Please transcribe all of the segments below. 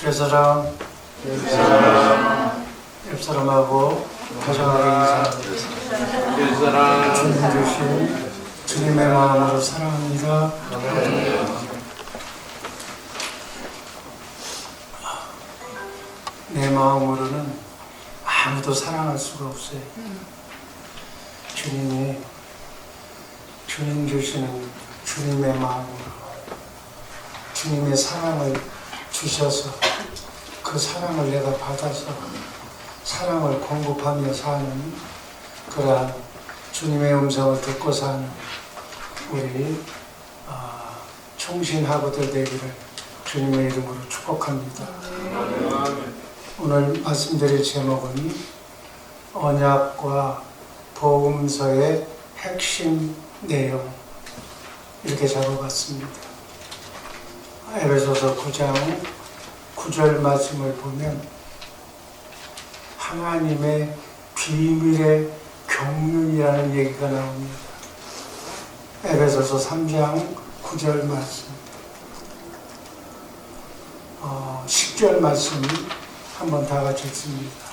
죄사람 옆사람하고 가정하게 인사합니다. 주님 주신 주님의 마음으로 사랑합니다. 내 마음으로는 아무도 사랑할 수가 없어요. 주님이 주님 주시는 주님의 마음으로 주님의 사랑을 주셔서 그 사랑을 내가 받아서 사랑을 공급하며 사는 그러한 주님의 음성을 듣고 사는 우리 아, 충신하고들 되기를 주님의 이름으로 축복합니다. 오늘 말씀드릴 제목은 언약과 복음서의 핵심 내용 이렇게 잡아봤습니다. 에베소서 9장 9절 말씀을 보면 하나님의 비밀의 경륜이라는 얘기가 나옵니다. 에베소서 3장 9절 말씀 어, 10절 말씀 한번 다 같이 읽습니다.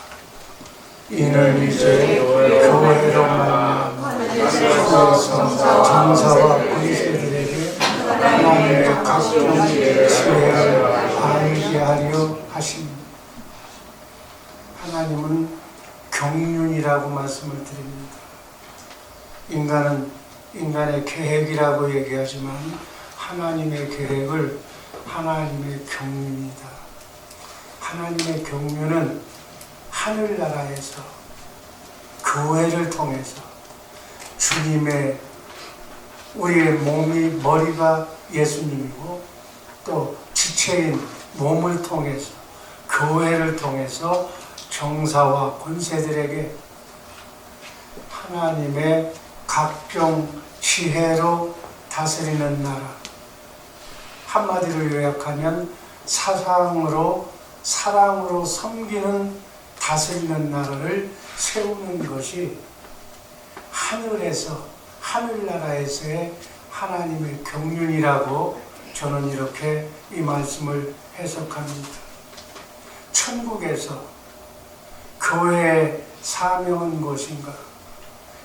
이는 이제 교회로 하늘에서 정사와 권세들에게 하나님의 각종 지혜를 알게 하려 하십니다. 하나님은 경륜이라고 말씀을 드립니다. 인간은 인간의 계획이라고 얘기하지만 하나님의 계획을 하나님의 경륜이다. 하나님의 경륜은 하늘나라에서 교회를 통해서 주님의 우리의 몸이 머리가 예수님이고 또 지체인 몸을 통해서 교회를 통해서 정사와 권세들에게 하나님의 각종 지혜로 다스리는 나라. 한마디로 요약하면 사상으로 사랑으로 섬기는 다스리는 나라를 세우는 것이 하늘에서 하늘나라에서의 하나님의 경륜이라고 저는 이렇게 이 말씀을 해석합니다. 천국에서 교회의 사명은 무엇인가?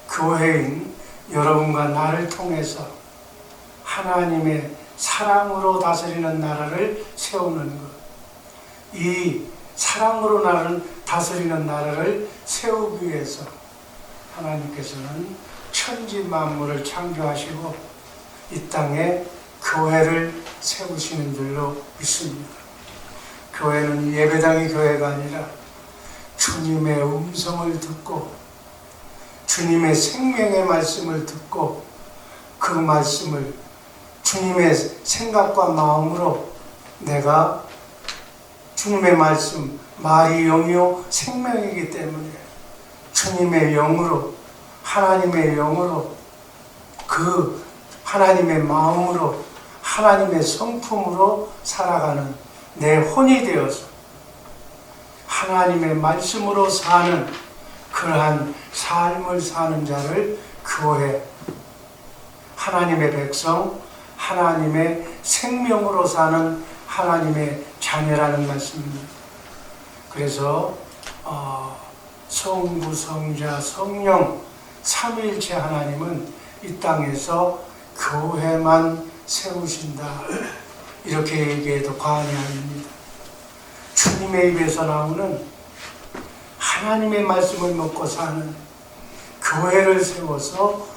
교회인 여러분과 나를 통해서 하나님의 사랑으로 다스리는 나라를 세우는 것. 이 사랑으로 나를 다스리는 나라를 세우기 위해서 하나님께서는 천지 만물을 창조하시고 이 땅에 교회를 세우시는 줄로 믿습니다. 교회는 예배당이 교회가 아니라 주님의 음성을 듣고 주님의 생명의 말씀을 듣고 그 말씀을 주님의 생각과 마음으로 내가 주님의 말씀, 말이 영이요 생명이기 때문에 주님의 영으로 하나님의 영으로 그 하나님의 마음으로 하나님의 성품으로 살아가는 내 혼이 되어서 하나님의 말씀으로 사는 그러한 삶을 사는 자를 교회 하나님의 백성 하나님의 생명으로 사는 하나님의 자녀라는 말씀입니다. 그래서 어, 성부, 성자, 성령 삼위일체 하나님은 이 땅에서 교회만 세우신다. 이렇게 얘기해도 과언이 아닙니다. 주님의 입에서 나오는 하나님의 말씀을 먹고 사는 교회를 세워서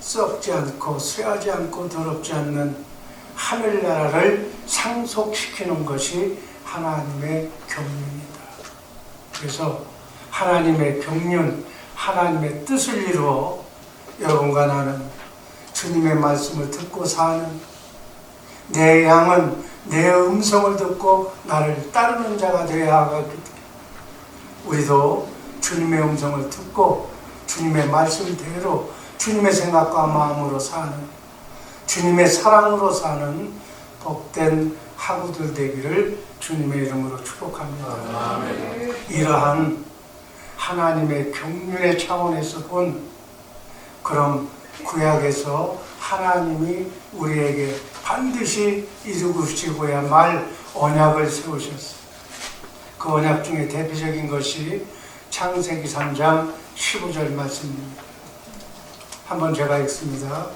썩지 않고 쇠하지 않고 더럽지 않는 하늘나라를 상속시키는 것이 하나님의 경륜이다. 그래서 하나님의 경륜, 하나님의 뜻을 이루어 여러분과 나는 주님의 말씀을 듣고 사는 내 양은 내 음성을 듣고 나를 따르는 자가 되어야 때문에 우리도 주님의 음성을 듣고 주님의 말씀대로 주님의 생각과 마음으로 사는 주님의 사랑으로 사는 복된 하구들 되기를 주님의 이름으로 축복합니다. 이러한 하나님의 경륜의 차원에서 본 그럼 구약에서 하나님이 우리에게 반드시 이루시고야 말 언약을 세우셨어요. 그 언약 중에 대표적인 것이 창세기 3장 15절 말씀입니다. 한번 제가 읽습니다.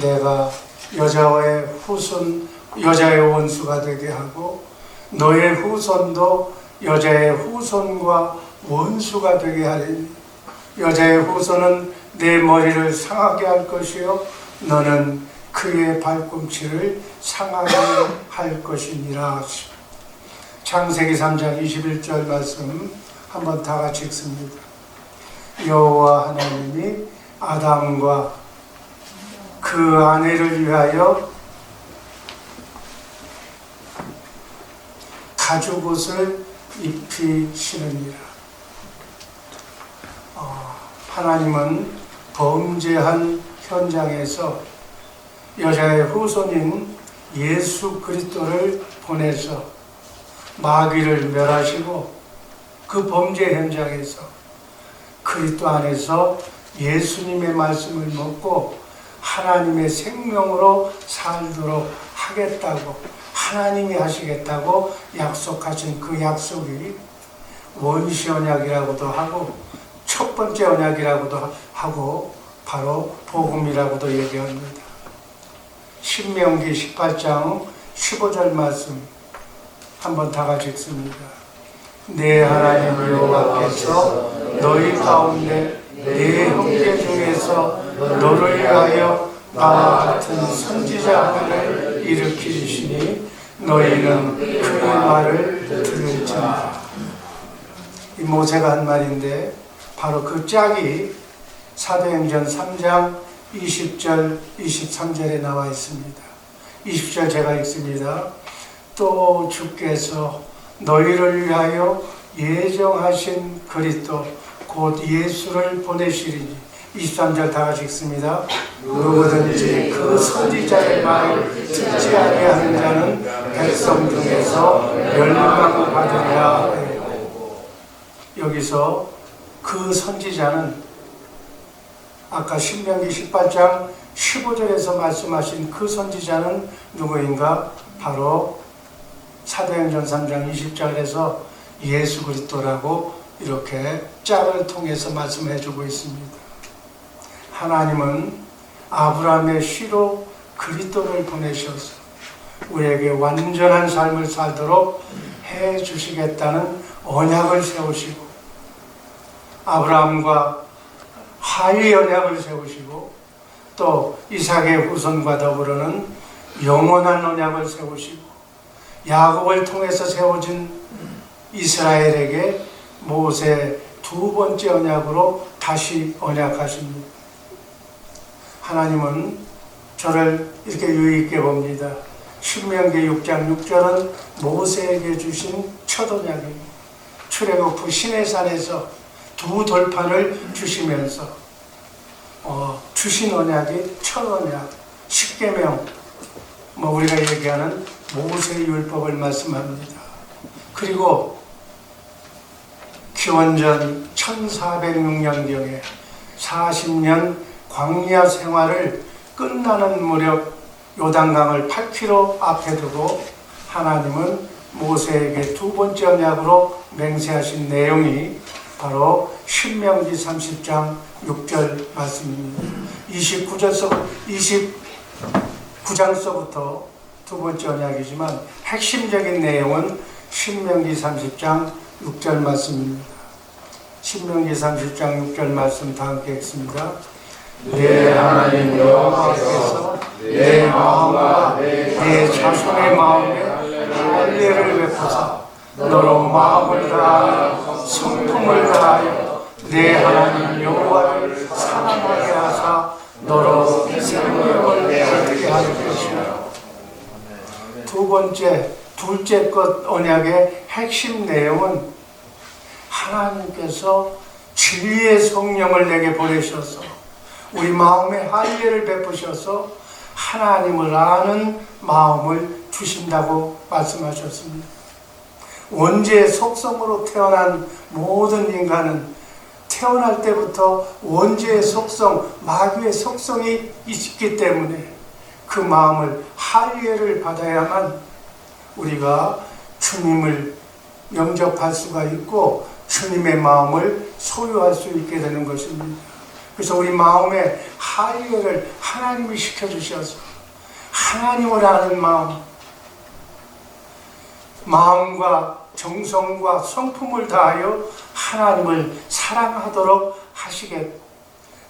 내가 여자의 후손, 여자의 원수가 되게 하고 너의 후손도 여자의 후손과 원수가 되게 하리니 여자의 후손은 내 머리를 상하게 할 것이요 너는 그의 발꿈치를 상하게 할 것이니라 창세기 3장 21절 말씀 한번 다 같이 읽습니다. 여호와 하나님이 아담과 그 아내를 위하여 가죽옷을 입히시느니라. 어, 하나님은 범죄한 현장에서 여자의 후손인 예수 그리스도를 보내서 마귀를 멸하시고 그 범죄 현장에서 그리스도 안에서 예수님의 말씀을 먹고 하나님의 생명으로 살도록 하겠다고 하나님이 하시겠다고 약속하신 그 약속이 원시 언약이라고도 하고 첫 번째 언약이라고도 하고 바로 복음이라고도 얘기합니다. 신명기 18장 15절 말씀 한번 다 같이 읽습니다. 내 하나님 여호와께서 너희 가운데 내 형제 중에서 너를 위하여 나와 같은 선지자들을 일으키시니 너희는 그의 말을 들을지니라. 이 모세가 한 말인데 바로 그 짝이 사도행전 3장 20절 23절에 나와 있습니다. 20절 제가 읽습니다. 또 주께서 너희를 위하여 예정하신 그리스도 곧 예수를 보내시리니 23절 다 같이 읽습니다. 누구든지 그 선지자의 말을 듣지 아니하는 자는 백성 중에서 멸망받으리라 하였고 여기서 그 선지자는 아까 신명기 18장 15절에서 말씀하신 그 선지자는 누구인가? 바로 사도행전 3장 20절에서 예수 그리스도라고 이렇게 짝을 통해서 말씀해 주고 있습니다. 하나님은 아브라함의 씨로 그리스도를 보내셔서 우리에게 완전한 삶을 살도록 해 주시겠다는 언약을 세우시고 아브라함과 하위 언약을 세우시고 또 이삭의 후손과 더불어는 영원한 언약을 세우시고 야곱을 통해서 세워진 이스라엘에게 모세 두 번째 언약으로 다시 언약하십니다. 하나님은 저를 이렇게 유의 있게 봅니다. 신명기 6장 6절은 모세에게 주신 첫 언약입니다. 출애굽 후 시내산에서 두 돌판을 주시면서 어, 주신 언약이 첫 언약, 십계명, 뭐 우리가 얘기하는 모세 율법을 말씀합니다. 그리고 기원전 1406년경에 40년 광야 생활을 끝나는 무렵 요단강을 8km 앞에 두고 하나님은 모세에게 두 번째 언약으로 맹세하신 내용이 바로 신명기 30장 6절 말씀입니다. 29절서 29장서부터 두 번째 언약이지만 핵심적인 내용은 신명기 30장 6절 말씀입니다. 신명기 30장 6절 말씀 다 함께 읽습니다. 내 하나님 여호와께서 내 마음과 내 자손의 마음에 할례를 베푸사 너로 마음을 다하여 성품을 다하여 내 하나님 여호와를 사랑하게 하사 너로 생명을 얻게 할 것이라. 두 번째, 둘째 것 언약의 핵심 내용은 하나님께서 진리의 성령을 내게 보내셔서 우리 마음에 할례를 베푸셔서 하나님을 아는 마음을 주신다고 말씀하셨습니다. 원죄의 속성으로 태어난 모든 인간은 태어날 때부터 원죄의 속성, 마귀의 속성이 있기 때문에 그 마음을 할례를 받아야만 우리가 주님을 영접할 수가 있고 주님의 마음을 소유할 수 있게 되는 것입니다. 그래서 우리 마음의 할례를 하나님이 시켜 주셔서 하나님을 아는 마음, 마음과 정성과 성품을 다하여 하나님을 사랑하도록 하시겠고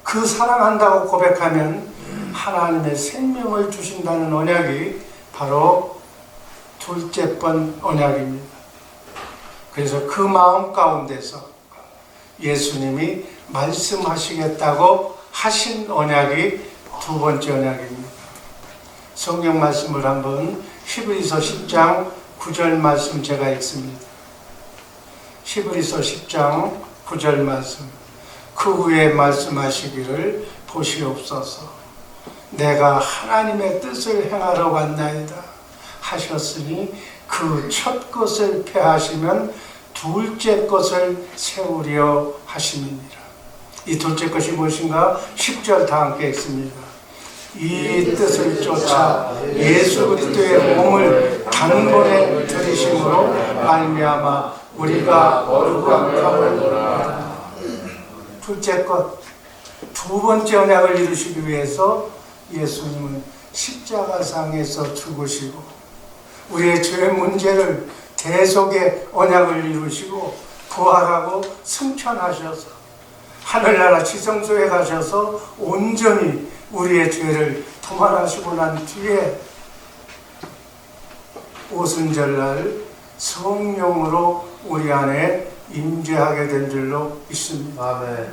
그 사랑한다고 고백하면 하나님의 생명을 주신다는 언약이 바로 둘째 번 언약입니다. 그래서 그 마음 가운데서 예수님이 말씀하시겠다고 하신 언약이 두 번째 언약입니다. 성경 말씀을 한번 히브리서 10장 9절 말씀 제가 읽습니다. 히브리서 10장 9절 말씀. 그 후에 말씀하시기를 보시옵소서. 내가 하나님의 뜻을 행하러 왔나이다 하셨으니 그 첫 것을 패하시면 둘째 것을 세우려 하심이니라. 이 둘째 것이 무엇인가? 10절 다 함께 읽습니다. 이 뜻을 쫓아 예수 그리스도의 몸을 단번에 들이심으로 말미암아 우리가 거룩함을 얻으라. 둘째 것, 두 번째 언약을 이루시기 위해서 예수님은 십자가상에서 죽으시고 우리의 죄의 문제를 대속의 언약을 이루시고 부활하고 승천하셔서 하늘나라 지성소에 가셔서 온전히 우리의 죄를 도말하시고 난 뒤에 오순절날 성령으로 우리 안에 임재하게 된 줄로 믿습니다. 아멘.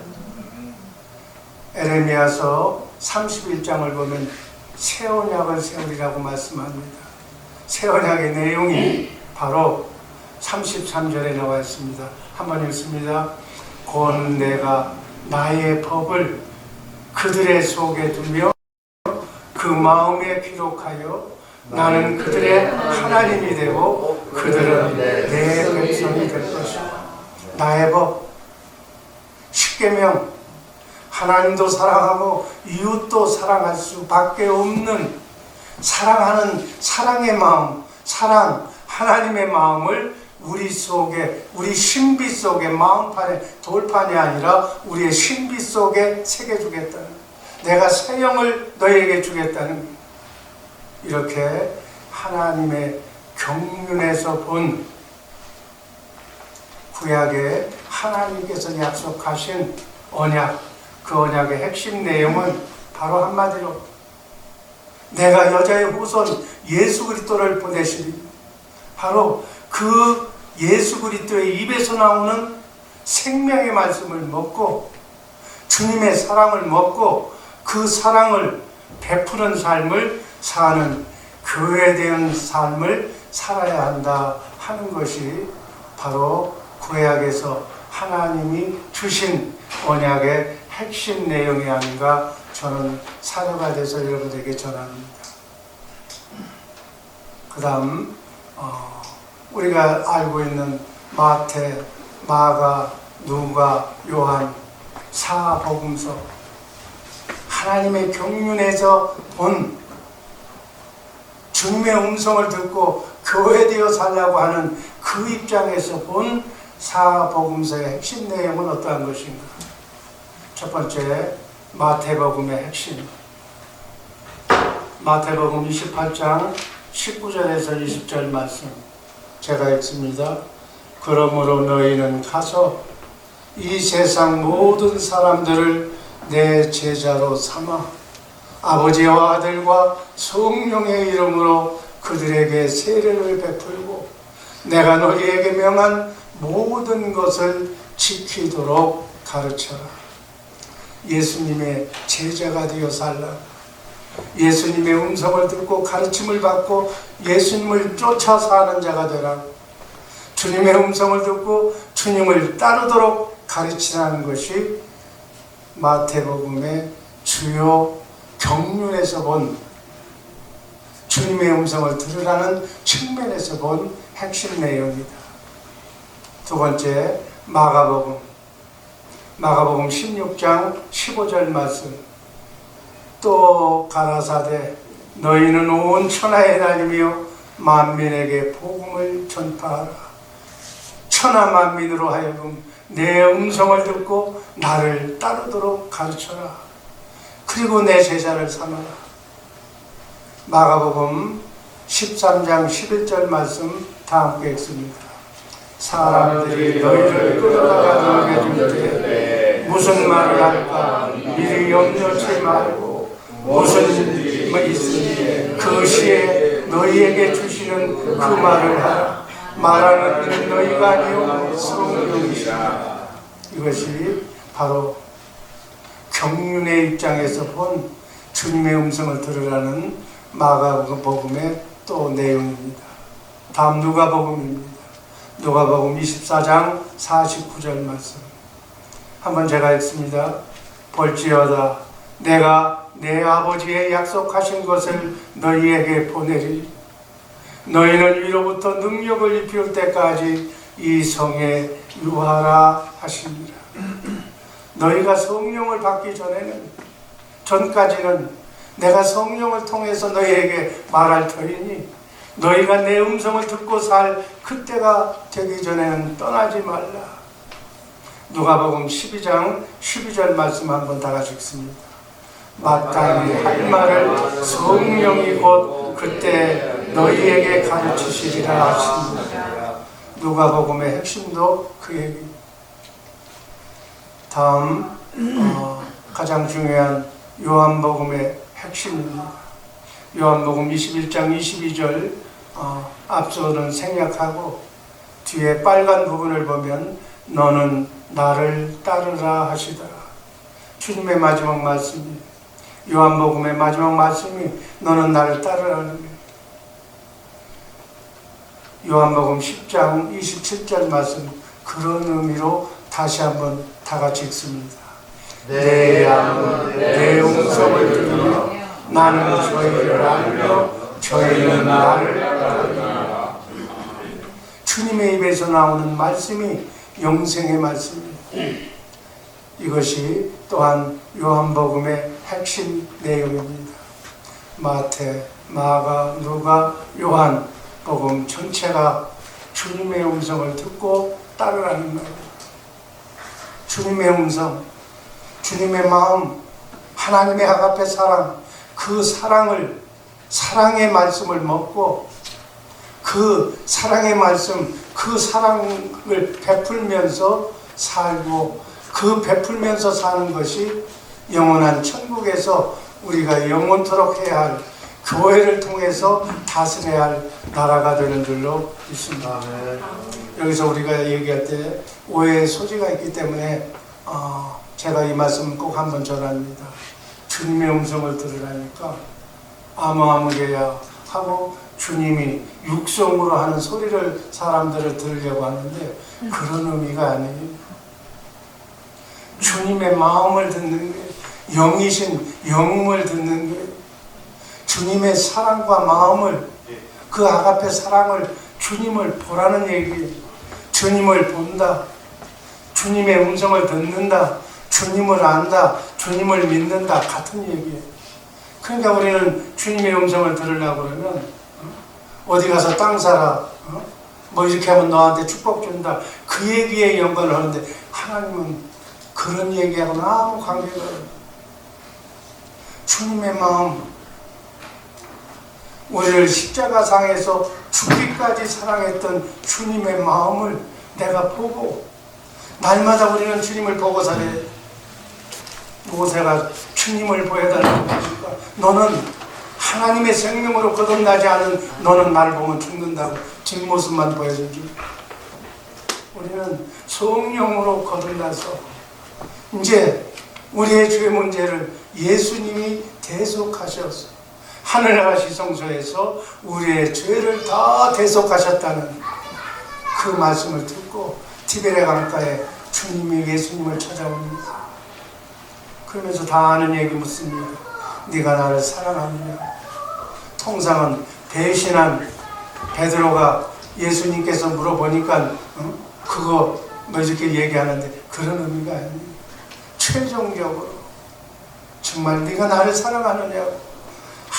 에레미야서 31장을 보면 새 언약을 세우리라고 말씀합니다. 새 언약의 내용이 바로 33절에 나와 있습니다. 한번 읽습니다. 곧 내가 나의 법을 그들의 속에 두며 그 마음에 기록하여 나는 그들의 하나님이 되고 그들은 내 백성이 될 것이다. 나의 법 십계명 하나님도 사랑하고 이웃도 사랑할 수밖에 없는 사랑하는 사랑의 마음, 사랑 하나님의 마음을 우리 속에 우리 신비 속에 마음판에 돌판이 아니라 우리의 신비 속에 새겨 주겠다는 내가 새 영을 너에게 주겠다는 이렇게 하나님의 경륜에서 본 구약에 하나님께서 약속하신 언약, 그 언약의 핵심 내용은 바로 한마디로 내가 여자의 후손 예수 그리스도를 보내시니 바로 그 예수 그리스도의 입에서 나오는 생명의 말씀을 먹고 주님의 사랑을 먹고 그 사랑을 베푸는 삶을 사는 교회에 대한 삶을 살아야 한다 하는 것이 바로 구약에서 하나님이 주신 언약의 핵심 내용이 아닌가 저는 사료가 돼서 여러분에게 전합니다. 그 다음 어, 우리가 알고 있는 마태, 마가, 누가, 요한 사복음서 하나님의 경륜에서 본 주님의 음성을 듣고 교회되어 살라고 하는 그 입장에서 본 사복음서의 핵심 내용은 어떠한 것인가? 첫 번째 마태복음의 핵심 마태복음 28장 19절에서 20절 말씀 제가 읽습니다. 그러므로 너희는 가서 이 세상 모든 사람들을 내 제자로 삼아 아버지와 아들과 성령의 이름으로 그들에게 세례를 베풀고 내가 너희에게 명한 모든 것을 지키도록 가르쳐라. 예수님의 제자가 되어 살라. 예수님의 음성을 듣고 가르침을 받고 예수님을 쫓아 사는 자가 되라. 주님의 음성을 듣고 주님을 따르도록 가르치라는 것이 마태복음의 주요 경륜에서 본 주님의 음성을 들으라는 측면에서 본 핵심 내용이다. 두 번째 마가복음. 마가복음 16장 15절 말씀. 또 가라사대 너희는 온 천하에 다니며 만민에게 복음을 전파하라. 천하 만민으로 하여금 내 음성을 듣고 나를 따르도록 가르쳐라. 그리고 내 제자를 삼아라. 마가복음 13장 11절 말씀 다 함께 읽습니다. 사람들이 너희를 끌어다가 놀게 줄때 무슨 말을 할까 미리 염려치 말고 무슨 일이 있으니 그 시에 너희에게 주시는 그 말을 하라. 말하는 일은 너희가 아니요 성령이시라. 이것이 바로 경륜의 입장에서 본 주님의 음성을 들으라는 마가복음의 또 내용입니다. 다음 누가복음입니다. 누가복음 24장 49절 말씀. 한번 제가 읽습니다. 볼지어다 내가 내 아버지의 약속하신 것을 너희에게 보내리. 너희는 위로부터 능력을 입힐 때까지 이 성에 유하라 하시니라. 너희가 성령을 받기 전에는 전까지는 내가 성령을 통해서 너희에게 말할 터이니 너희가 내 음성을 듣고 살 그때가 되기 전에는 떠나지 말라. 누가복음 12장 12절 말씀 한번 다 같이 읽습니다. 마땅히 할 말을 성령이 곧 그때 너희에게 가르치시리라 하십니다. 누가복음의 핵심도 그 얘기. 다음 어, 가장 중요한 요한복음의 핵심입니다. 요한복음 21장 22절 어, 앞서는 생략하고 뒤에 빨간 부분을 보면 너는 나를 따르라 하시더라. 주님의 마지막 말씀이 요한복음의 마지막 말씀이 너는 나를 따르라는 거예요. 요한복음 10장 27절 말씀 그런 의미로 다시 한번 다 같이 읽습니다. 내 양은 내 음성을 들으며 나는 저희를 알며 저희는 나를 따르리라. 주님의 입에서 나오는 말씀이 영생의 말씀입니다. 이것이 또한 요한복음의 핵심 내용입니다. 마태, 마가, 누가, 요한 복음 전체가 주님의 음성을 듣고 따르라는 말입니다. 주님의 음성, 주님의 마음, 하나님의 하갑의 사랑, 그 사랑을 사랑의 말씀을 먹고 그 사랑의 말씀, 그 사랑을 베풀면서 살고 그 베풀면서 사는 것이 영원한 천국에서 우리가 영원토록 해야 할 교회를 통해서 다스려야 할 나라가 되는 줄로 믿습니다. 여기서 우리가 얘기할 때 오해의 소지가 있기 때문에 어, 제가 이 말씀 꼭 한번 전합니다. 주님의 음성을 들으라니까 아무아무개야 하고 주님이 육성으로 하는 소리를 사람들을 들으려고 하는데 그런 의미가 아니에요. 주님의 마음을 듣는 게 영이신 영음을 듣는 게 주님의 사랑과 마음을 그 아가페 사랑을 주님을 보라는 얘기예요. 주님을 본다. 주님의 음성을 듣는다. 주님을 안다. 주님을 믿는다. 같은 얘기예요. 그러니까 우리는 주님의 음성을 들으려고 그러면 어? 어디 가서 땅 사라. 어? 뭐 이렇게 하면 너한테 축복 준다. 그 얘기에 연관을 하는데 하나님은 그런 얘기하고는 아무 관계가 없어요. 주님의 마음, 우리를 십자가상에서 죽기까지 사랑했던 주님의 마음을 내가 보고 날마다 우리는 주님을 보고 살아야 모세가 주님을 보여달라고 하니까? 너는 하나님의 생명으로 거듭나지 않은 너는 나를 보면 죽는다고 뒷모습만 보여준 줄 우리는 성령으로 거듭나서 이제 우리의 죄 문제를 예수님이 대속하셔서 하늘나라 시성소에서 우리의 죄를 다 대속하셨다는 그 말씀을 듣고 티베레 강가에 주님이 예수님을 찾아옵니다. 그러면서 다 아는 얘기 묻습니다. 네가 나를 사랑하느냐? 통상은 배신한 베드로가 예수님께서 물어보니까 어? 그거 뭐 이렇게 얘기하는데 그런 의미가 아니에요. 최종적으로 정말 네가 나를 사랑하느냐고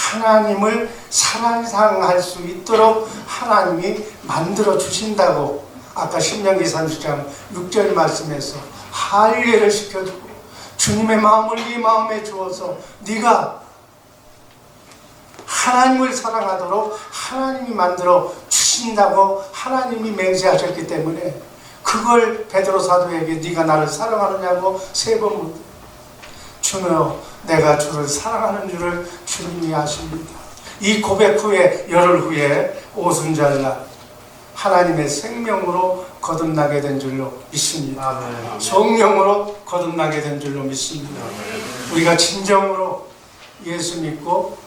하나님을 사랑할 수 있도록 하나님이 만들어 주신다고 아까 신명기 30장 6절 말씀에서 할례를 시켜주고 주님의 마음을 네 마음에 주어서 네가 하나님을 사랑하도록 하나님이 만들어 주신다고 하나님이 맹세하셨기 때문에 그걸 베드로 사도에게 네가 나를 사랑하느냐고 세번 묻. 주여 내가 주를 사랑하는 줄을 주님이 아십니다. 이 고백 후에 열흘 후에 오순절날 하나님의 생명으로 거듭나게 된 줄로 믿습니다. 아멘. 성령으로 거듭나게 된 줄로 믿습니다. 우리가 진정으로 예수 믿고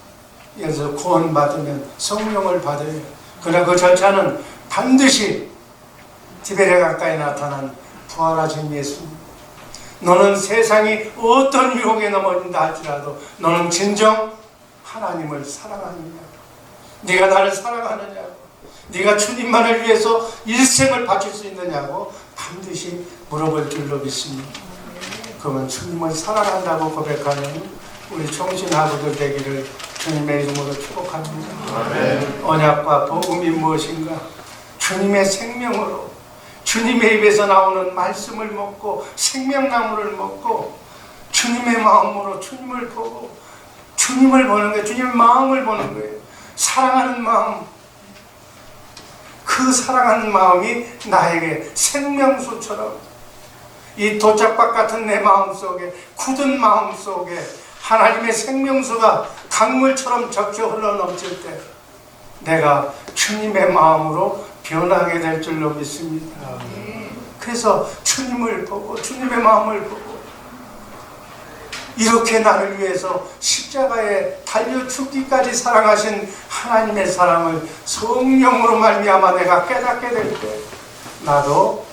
예수 구원받으면 성령을 받아요. 그러나 그 절차는 반드시 디베레 가까이 나타난 부활하신 예수님. 너는 세상이 어떤 유혹에 넘어진다 할지라도 너는 진정 하나님을 사랑하느냐? 네가 나를 사랑하느냐고? 네가 주님만을 위해서 일생을 바칠 수 있느냐고 반드시 물어볼 줄로 믿습니다. 그러면 주님을 사랑한다고 고백하는 우리 청신하고들 되기를 주님의 이름으로 축복합니다. 아멘. 언약과 복음이 무엇인가? 주님의 생명으로 주님의 입에서 나오는 말씀을 먹고 생명나무를 먹고 주님의 마음으로 주님을 보고 주님을 보는 거예요. 주님의 마음을 보는 거예요. 사랑하는 마음. 그 사랑하는 마음이 나에게 생명수처럼 이 도착박 같은 내 마음 속에 굳은 마음 속에 하나님의 생명수가 강물처럼 적셔 흘러 넘칠 때 내가 주님의 마음으로 변하게 될 줄로 믿습니다. 그래서 주님을 보고 주님의 마음을 보고 이렇게 나를 위해서 십자가에 달려 죽기까지 사랑하신 하나님의 사랑을 성령으로 말미암아 내가 깨닫게 될 때 나도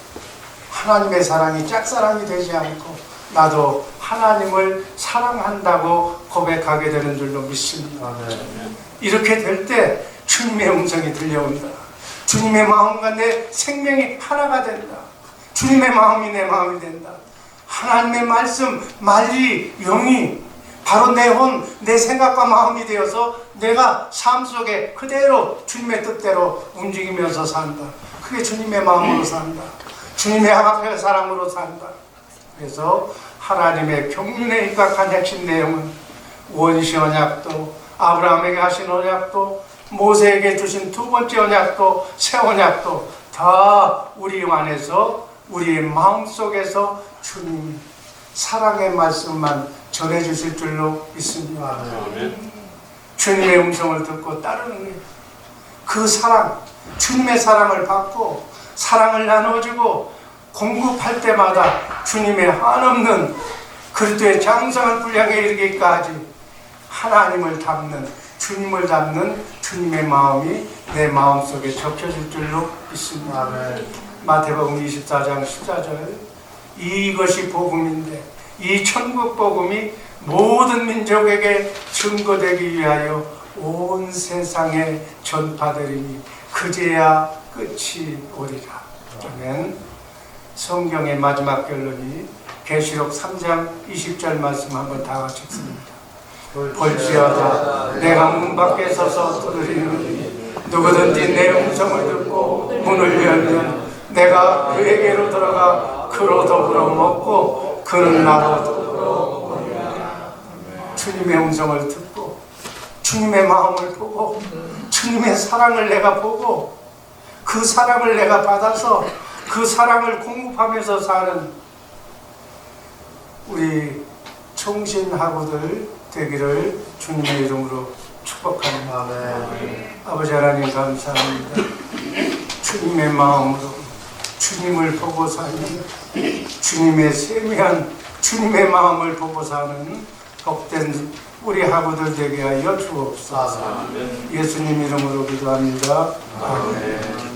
하나님의 사랑이 짝사랑이 되지 않고 나도 하나님을 사랑한다고 고백하게 되는 줄로 믿습니다. 이렇게 될 때 주님의 음성이 들려온다. 주님의 마음과 내 생명이 하나가 된다. 주님의 마음이 내 마음이 된다. 하나님의 말씀, 말이, 영이 바로 내 혼, 내 생각과 마음이 되어서 내가 삶 속에 그대로 주님의 뜻대로 움직이면서 산다. 그게 주님의 마음으로 산다. 주님의 앞에 사랑으로 산다. 그래서 하나님의 경륜에 입각한 핵심 내용은 원시 언약도 아브라함에게 하신 언약도 모세에게 주신 두 번째 언약도 새 언약도 다 우리 안에서 우리의 마음 속에서 주님 사랑의 말씀만 전해 주실 줄로 믿습니다. 아멘. 주님의 음성을 듣고 따르는 거예요. 그 사랑, 주님의 사랑을 받고 사랑을 나눠주고 공급할 때마다 주님의 한없는 그리스도의 장성한 분량에 이르기까지 하나님을 담는 주님을 담는 주님의 마음이 내 마음속에 적혀질 줄로 믿습니다. 아멘. 마태복음 24장 14절 이것이 복음인데 이 천국 복음이 모든 민족에게 증거되기 위하여 온 세상에 전파되리니 그제야 끝이 오리라. 그러면 성경의 마지막 결론이 계시록 3장 20절 말씀 한번 다 같이 읽습니다. 볼지어다 내가 문 밖에 서서 두드리노니 누구든지 내 음성을 듣고 문을 열면 내가 그에게로 들어가 그로 더불어 먹고 그는 나로 더불어 먹으리라. 주님의 음성을 듣고 주님의 마음을 보고 주님의 사랑을 내가 보고 그 사랑을 내가 받아서 그 사랑을 공급하면서 사는 우리 청신하고들 되기를 주님의 이름으로 축복합니다. 아멘. 아버지 하나님 감사합니다. 주님의 마음으로 주님을 보고 사는 주님의 세미한 주님의 마음을 보고 사는 복된 우리 하고들 되게 하여 주옵소서. 예수님 이름으로 기도합니다. 아멘.